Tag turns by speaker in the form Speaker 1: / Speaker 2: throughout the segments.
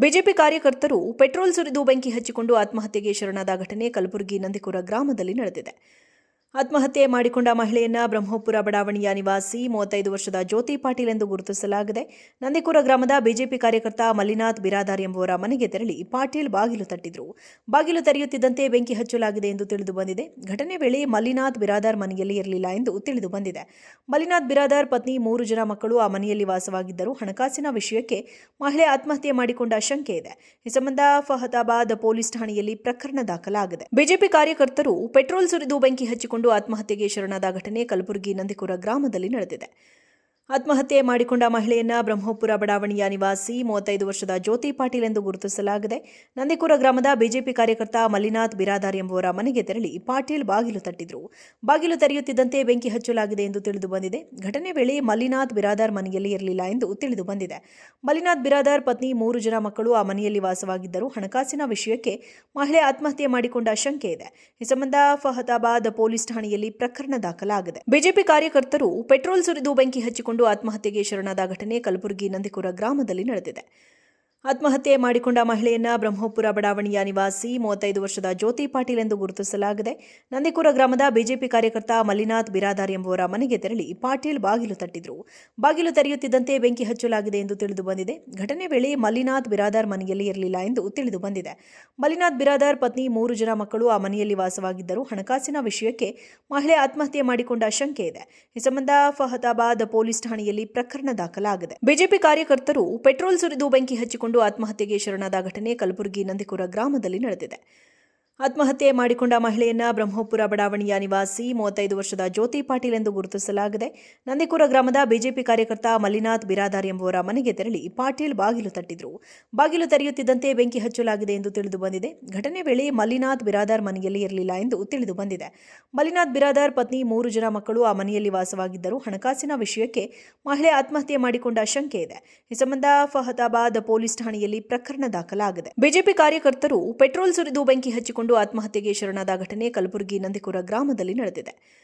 Speaker 1: BJP ಕಾರ್ಯಕರ್ತರು petrol ಸುರಿದು ಬೆಂಕಿ ಹಚ್ಚಿಕೊಂಡು ಆತ್ಮಹತ್ಯೆಗೆ ಶರಣಾದ ಘಟನೆ ಕಲಬುರಗಿ ನಂದಿಕುರ ಗ್ರಾಮದಲ್ಲಿ ನಡೆದಿದೆ. ಆತ್ಮಹತ್ಯೆ ಮಾಡಿಕೊಂಡ ಮಹಿಳೆಯನ್ನ ಬ್ರಹ್ಮಪುರ ಬಡಾವಣೆಯ ನಿವಾಸಿ ಮೂವತ್ತೈದು ವರ್ಷದ ಜ್ಯೋತಿ ಪಾಟೀಲ್ ಎಂದು ಗುರುತಿಸಲಾಗಿದೆ. ನಂದಿಕೂರ ಗ್ರಾಮದ ಬಿಜೆಪಿ ಕಾರ್ಯಕರ್ತ ಮಲ್ಲಿನಾಥ್ ಬಿರಾದಾರ್ ಎಂಬುವರ ಮನೆಗೆ ತೆರಳಿ ಪಾಟೀಲ್ ಬಾಗಿಲು ತಟ್ಟಿದ್ರು. ಬಾಗಿಲು ತೆರೆಯುತ್ತಿದ್ದಂತೆ ಬೆಂಕಿ ಹಚ್ಚಲಾಗಿದೆ ಎಂದು ತಿಳಿದು ಬಂದಿದೆ. ಘಟನೆ ವೇಳೆ ಮಲ್ಲಿನಾಥ್ ಬಿರಾದಾರ್ ಮನೆಯಲ್ಲಿ ಇರಲಿಲ್ಲ ಎಂದು ತಿಳಿದು ಬಂದಿದೆ. ಮಲ್ಲಿನಾಥ್ ಬಿರಾದಾರ್ ಪತ್ನಿ ಮೂರು ಜನ ಮಕ್ಕಳು ಆ ಮನೆಯಲ್ಲಿ ವಾಸವಾಗಿದ್ದರು ಹಣಕಾಸಿನ ವಿಷಯಕ್ಕೆ ಮಹಿಳೆ ಆತ್ಮಹತ್ಯೆ ಮಾಡಿಕೊಂಡ ಶಂಕೆ ಇದೆ. ಈ ಸಂಬಂಧ ಫಹದಾಬಾದ್ ಪೊಲೀಸ್ ಠಾಣೆಯಲ್ಲಿ ಪ್ರಕರಣ ದಾಖಲಾಗಿದೆ. ಬಿಜೆಪಿ ಕಾರ್ಯಕರ್ತರು ಪೆಟ್ರೋಲ್ ಸುರಿದು ಬೆಂಕಿ ಹಚ್ಚಿಕೊಂಡು ಆತ್ಮಹತ್ಯೆಗೆ ಶರಣಾದ ಘಟನೆ ಕಲಬುರಗಿ ನಂದಿಕುರ ಗ್ರಾಮದಲ್ಲಿ ನಡೆದಿದೆ. ಆತ್ಮಹತ್ಯೆ ಮಾಡಿಕೊಂಡ ಮಹಿಳೆಯನ್ನ ಬ್ರಹ್ಮಪುರ ಬಡಾವಣೆಯ ನಿವಾಸಿ ಮೂವತ್ತೈದು ವರ್ಷದ ಜ್ಯೋತಿ ಪಾಟೀಲ್ ಎಂದು ಗುರುತಿಸಲಾಗಿದೆ. ನಂದಿಕೂರ ಗ್ರಾಮದ ಬಿಜೆಪಿ ಕಾರ್ಯಕರ್ತ ಮಲ್ಲಿನಾಥ್ ಬಿರಾದಾರ್ ಎಂಬುವರ ಮನೆಗೆ ತೆರಳಿ ಪಾಟೀಲ್ ಬಾಗಿಲು ತಟ್ಟಿದ್ರು. ಬಾಗಿಲು ತೆರೆಯುತ್ತಿದ್ದಂತೆ ಬೆಂಕಿ ಹಚ್ಚಲಾಗಿದೆ ಎಂದು ತಿಳಿದು ಬಂದಿದೆ. ಘಟನೆ ವೇಳೆ ಮಲ್ಲಿನಾಥ್ ಬಿರಾದಾರ್ ಮನೆಯಲ್ಲಿ ಇರಲಿಲ್ಲ ಎಂದು ತಿಳಿದು ಬಂದಿದೆ. ಮಲ್ಲಿನಾಥ್ ಬಿರಾದಾರ್ ಪತ್ನಿ ಮೂರು ಜನ ಮಕ್ಕಳು ಆ ಮನೆಯಲ್ಲಿ ವಾಸವಾಗಿದ್ದರು. ಹಣಕಾಸಿನ ವಿಷಯಕ್ಕೆ ಮಹಿಳೆ ಆತ್ಮಹತ್ಯೆ ಮಾಡಿಕೊಂಡ ಶಂಕೆ ಇದೆ. ಈ ಸಂಬಂಧ ಫಹದಾಬಾದ್ ಪೊಲೀಸ್ ಠಾಣೆಯಲ್ಲಿ ಪ್ರಕರಣ ದಾಖಲಾಗಿದೆ. ಬಿಜೆಪಿ ಕಾರ್ಯಕರ್ತರು ಪೆಟ್ರೋಲ್ ಸುರಿದು ಬೆಂಕಿ ಹಚ್ಚಿಕೊಂಡು ಆತ್ಮಹತ್ಯೆಗೆ ಶರಣಾದ ಘಟನೆ ಕಲಬುರಗಿ ನಂದಿಕುರ ಗ್ರಾಮದಲ್ಲಿ ನಡೆದಿದೆ. ಆತ್ಮಹತ್ಯೆ ಮಾಡಿಕೊಂಡ ಮಹಿಳೆಯನ್ನ ಬ್ರಹ್ಮಪುರ ಬಡಾವಣೆಯ ನಿವಾಸಿ ಮೂವತ್ತೈದು ವರ್ಷದ ಜ್ಯೋತಿ ಪಾಟೀಲ್ ಎಂದು ಗುರುತಿಸಲಾಗಿದೆ. ನಂದಿಕೂರ ಗ್ರಾಮದ ಬಿಜೆಪಿ ಕಾರ್ಯಕರ್ತ ಮಲ್ಲಿನಾಥ್ ಬಿರಾದಾರ್ ಎಂಬುವರ ಮನೆಗೆ ತೆರಳಿ ಪಾಟೀಲ್ ಬಾಗಿಲು ತಟ್ಟಿದ್ರು. ಬಾಗಿಲು ತೆರೆಯುತ್ತಿದ್ದಂತೆ ಬೆಂಕಿ ಹಚ್ಚಲಾಗಿದೆ ಎಂದು ತಿಳಿದು ಬಂದಿದೆ. ಘಟನೆ ವೇಳೆ ಮಲ್ಲಿನಾಥ್ ಬಿರಾದಾರ್ ಮನೆಯಲ್ಲಿ ಇರಲಿಲ್ಲ ಎಂದು ತಿಳಿದು ಬಂದಿದೆ. ಮಲ್ಲಿನಾಥ್ ಬಿರಾದಾರ್ ಪತ್ನಿ, ಮೂರು ಜನ ಮಕ್ಕಳು ಆ ಮನೆಯಲ್ಲಿ ವಾಸವಾಗಿದ್ದರು ಹಣಕಾಸಿನ ವಿಷಯಕ್ಕೆ ಮಹಿಳೆ ಆತ್ಮಹತ್ಯೆ ಮಾಡಿಕೊಂಡ ಶಂಕೆ ಇದೆ. ಈ ಸಂಬಂಧ ಫಹದಾಬಾದ್ ಪೊಲೀಸ್ ಠಾಣೆಯಲ್ಲಿ ಪ್ರಕರಣ ದಾಖಲಾಗಿದೆ. ಬಿಜೆಪಿ ಕಾರ್ಯಕರ್ತರು ಪೆಟ್ರೋಲ್ ಸುರಿದು ಬೆಂಕಿ ಹಚ್ಚಿಕೊಂಡು ಆತ್ಮಹತ್ಯೆಗೆ ಶರಣಾದ ಘಟನೆ ಕಲಬುರಗಿ ನಂದಿಕುರ ಗ್ರಾಮದಲ್ಲಿ ನಡೆದಿದೆ. ಆತ್ಮಹತ್ಯೆ ಮಾಡಿಕೊಂಡ ಮಹಿಳೆಯನ್ನ ಬ್ರಹ್ಮಪುರ ಬಡಾವಣೆಯ ನಿವಾಸಿ ಮೂವತ್ತೈದು ವರ್ಷದ ಜ್ಯೋತಿ ಪಾಟೀಲ್ ಎಂದು ಗುರುತಿಸಲಾಗಿದೆ. ನಂದಿಕೂರ ಗ್ರಾಮದ ಬಿಜೆಪಿ ಕಾರ್ಯಕರ್ತ ಮಲ್ಲಿನಾಥ್ ಬಿರಾದಾರ್ ಎಂಬುವರ ಮನೆಗೆ ತೆರಳಿ ಪಾಟೀಲ್ ಬಾಗಿಲು ತಟ್ಟಿದ್ರು. ಬಾಗಿಲು ತೆರೆಯುತ್ತಿದ್ದಂತೆ ಬೆಂಕಿ ಹಚ್ಚಲಾಗಿದೆ ಎಂದು ತಿಳಿದು ಬಂದಿದೆ. ಘಟನೆ ವೇಳೆ ಮಲ್ಲಿನಾಥ್ ಬಿರಾದಾರ್ ಮನೆಯಲ್ಲಿ ಇರಲಿಲ್ಲ ಎಂದು ತಿಳಿದು ಬಂದಿದೆ. ಮಲ್ಲಿನಾಥ್ ಬಿರಾದಾರ್ ಪತ್ನಿ ಮೂರು ಜನ ಮಕ್ಕಳು ಆ ಮನೆಯಲ್ಲಿ ವಾಸವಾಗಿದ್ದರು. ಹಣಕಾಸಿನ ವಿಷಯಕ್ಕೆ ಮಹಿಳೆ ಆತ್ಮಹತ್ಯೆ ಮಾಡಿಕೊಂಡ ಶಂಕೆ ಇದೆ. ಈ ಸಂಬಂಧ ಫಹದಾಬಾದ್ ಪೊಲೀಸ್ ಠಾಣೆಯಲ್ಲಿ ಪ್ರಕರಣ ದಾಖಲಾಗಿದೆ. ಬಿಜೆಪಿ ಕಾರ್ಯಕರ್ತರು ಪೆಟ್ರೋಲ್ ಸುರಿದು ಬೆಂಕಿ ಹಚ್ಚಿಕೊಂಡು ಆತ್ಮಹತ್ಯೆಗೆ ಶರಣಾದ ಘಟನೆ ಕಲಬುರಗಿ ನಂದಿಕುರ ಗ್ರಾಮದಲ್ಲಿ ನಡೆದಿದೆ.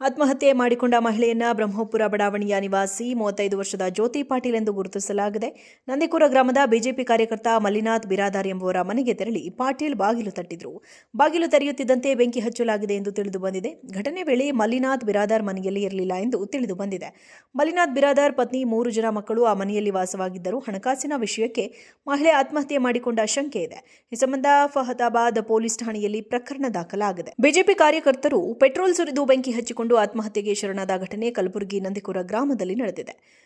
Speaker 1: ಆತ್ಮಹತ್ಯೆ ಮಾಡಿಕೊಂಡ ಮಹಿಳೆಯನ್ನ ಬ್ರಹ್ಮಪುರ ಬಡಾವಣೆಯ ನಿವಾಸಿ ಮೂವತ್ತೈದು ವರ್ಷದ ಜ್ಯೋತಿ ಪಾಟೀಲ್ ಎಂದು ಗುರುತಿಸಲಾಗಿದೆ. ನಂದಿಕೂರ ಗ್ರಾಮದ ಬಿಜೆಪಿ ಕಾರ್ಯಕರ್ತ ಮಲ್ಲಿನಾಥ್ ಬಿರಾದಾರ್ ಎಂಬುವರ ಮನೆಗೆ ತೆರಳಿ ಪಾಟೀಲ್ ಬಾಗಿಲು ತಟ್ಟಿದ್ರು. ಬಾಗಿಲು ತೆರೆಯುತ್ತಿದ್ದಂತೆ ಬೆಂಕಿ ಹಚ್ಚಲಾಗಿದೆ ಎಂದು ತಿಳಿದು ಬಂದಿದೆ. ಘಟನೆ ವೇಳೆ ಮಲ್ಲಿನಾಥ್ ಬಿರಾದಾರ್ ಮನೆಯಲ್ಲಿ ಇರಲಿಲ್ಲ ಎಂದು ತಿಳಿದು ಬಂದಿದೆ. ಮಲ್ಲಿನಾಥ್ ಬಿರಾದಾರ್ ಪತ್ನಿ, ಮೂರು ಜನ ಮಕ್ಕಳು ಆ ಮನೆಯಲ್ಲಿ ವಾಸವಾಗಿದ್ದರು ಹಣಕಾಸಿನ ವಿಷಯಕ್ಕೆ ಮಹಿಳೆ ಆತ್ಮಹತ್ಯೆ ಮಾಡಿಕೊಂಡ ಶಂಕೆ ಇದೆ. ಈ ಸಂಬಂಧ ಫಹದಾಬಾದ್ ಪೊಲೀಸ್ ಠಾಣೆಯಲ್ಲಿ ಪ್ರಕರಣ ದಾಖಲಾಗಿದೆ. ಬಿಜೆಪಿ ಕಾರ್ಯಕರ್ತರು ಪೆಟ್ರೋಲ್ ಸುರಿದು ಬೆಂಕಿ ಹಚ್ಚಿಕೊಂಡು ಆತ್ಮಹತ್ಯೆಗೆ ಶರಣಾದ ಘಟನೆ ಕಲಬುರಗಿ ನಂದಿಕುರ ಗ್ರಾಮದಲ್ಲಿ ನಡೆದಿದೆ.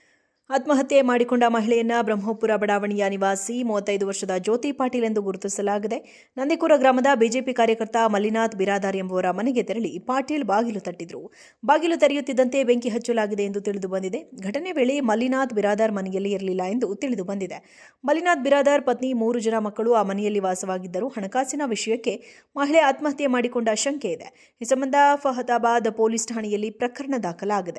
Speaker 1: ಆತ್ಮಹತ್ಯೆ ಮಾಡಿಕೊಂಡ ಮಹಿಳೆಯನ್ನ ಬ್ರಹ್ಮಪುರ ಬಡಾವಣೆಯ ನಿವಾಸಿ ಮೂವತ್ತೈದು ವರ್ಷದ ಜ್ಯೋತಿ ಪಾಟೀಲ್ ಎಂದು ಗುರುತಿಸಲಾಗಿದೆ. ನಂದಿಕೂರ ಗ್ರಾಮದ ಬಿಜೆಪಿ ಕಾರ್ಯಕರ್ತ ಮಲ್ಲಿನಾಥ್ ಬಿರಾದಾರ್ ಎಂಬುವರ ಮನೆಗೆ ತೆರಳಿ ಪಾಟೀಲ್ ಬಾಗಿಲು ತಟ್ಟಿದ್ರು. ಬಾಗಿಲು ತೆರೆಯುತ್ತಿದ್ದಂತೆ ಬೆಂಕಿ ಹಚ್ಚಲಾಗಿದೆ ಎಂದು ತಿಳಿದು ಬಂದಿದೆ. ಘಟನೆ ವೇಳೆ ಮಲ್ಲಿನಾಥ್ ಬಿರಾದಾರ್ ಮನೆಯಲ್ಲಿ ಇರಲಿಲ್ಲ ಎಂದು ತಿಳಿದು ಬಂದಿದೆ. ಮಲ್ಲಿನಾಥ್ ಬಿರಾದಾರ್ ಪತ್ನಿ ಮೂರು ಜನ ಮಕ್ಕಳು ಆ ಮನೆಯಲ್ಲಿ ವಾಸವಾಗಿದ್ದರು. ಹಣಕಾಸಿನ ವಿಷಯಕ್ಕೆ ಮಹಿಳೆ ಆತ್ಮಹತ್ಯೆ ಮಾಡಿಕೊಂಡ ಶಂಕೆ ಇದೆ. ಈ ಸಂಬಂಧ ಫಹದಾಬಾದ್ ಪೊಲೀಸ್ ಠಾಣೆಯಲ್ಲಿ ಪ್ರಕರಣ ದಾಖಲಾಗಿದೆ.